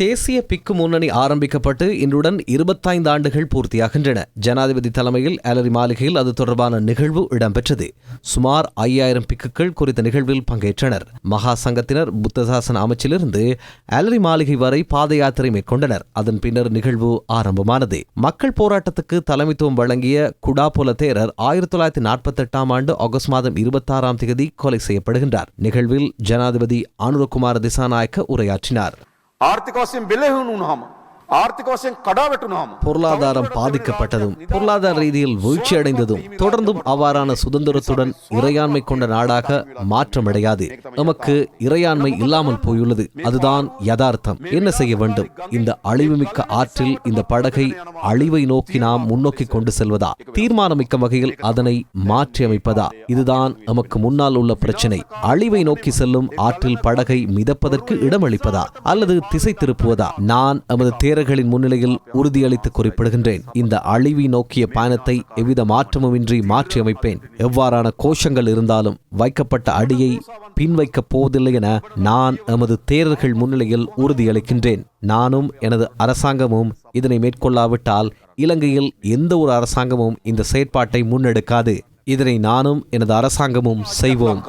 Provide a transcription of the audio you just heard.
தேசிய பிக்கு முன்னணி ஆரம்பிக்கப்பட்டு இன்றுடன் இருபத்தைந்து ஆண்டுகள் பூர்த்தியாகின்றன. ஜனாதிபதி தலைமையில் அலரி மாளிகையில் அது தொடர்பான நிகழ்வு இடம்பெற்றது. சுமார் ஐயாயிரம் பிக்குகள் குறித்த நிகழ்வில் பங்கேற்றனர். மகா சங்கத்தினர் புத்தசாசன அமைச்சிலிருந்து அலரி மாளிகை வரை பாத யாத்திரை மேற்கொண்டனர். அதன் பின்னர் நிகழ்வு ஆரம்பமானது. மக்கள் போராட்டத்துக்கு தலைமைத்துவம் வழங்கிய குடாபுல தேரர் ஆயிரத்தி தொள்ளாயிரத்தி நாற்பத்தி எட்டாம் ஆண்டு ஆகஸ்ட் மாதம் இருபத்தாறாம் தேதி கொலை செய்யப்படுகின்றார். நிகழ்வில் ஜனாதிபதி அனுரகுமார திசாநாயக்க உரையாற்றினார். आर्थिक और से मिले हुए हम பொருளாதாரம் பாதிக்கப்பட்டதும் பொருளாதார ரீதியில் வீழ்ச்சி அடைந்ததும் தொடர்ந்தும் அவ்வாறான சுதந்திரத்துடன் இறையாண்மை கொண்ட நாடாக மாற்றமடையாது. நமக்கு இறையாண்மை இல்லாமல் போயுள்ளது. அதுதான் யதார்த்தம். என்ன செய்ய வேண்டும்? இந்த அழிவுமிக்க ஆற்றில் இந்த படகை அழிவை நோக்கி நாம் முன்னோக்கி கொண்டு செல்வதா? தீர்மானமிக்க வகையில் அதனை மாற்றி அமைப்பதா இதுதான் நமக்கு முன்னால் உள்ள பிரச்சனை. அழிவை நோக்கி செல்லும் ஆற்றில் படகை மிதப்பதற்கு இடமளிப்பதா? அல்லது திசை திருப்புவதா? நான் எமது தேரர்களின் முன்னிலையில் உறுதியளித்து குறிப்பிடுகின்றேன். இந்த அழிவை நோக்கிய பயணத்தை எவ்வித மாற்றமுமின்றி மாற்றி அமைப்பேன் எவ்வாறான கோஷங்கள் இருந்தாலும் வைக்கப்பட்ட அடியை பின்வைக்கப் போவதில்லை என நான் எமது தேரர்கள் முன்னிலையில் உறுதியளிக்கின்றேன். நானும் எனது அரசாங்கமும் இதனை மேற்கொள்ளாவிட்டால் இலங்கையில் எந்த ஒரு அரசாங்கமும் இந்த செயற்பாட்டை முன்னெடுக்காது. இதனை நானும் எனது அரசாங்கமும் செய்வோம்.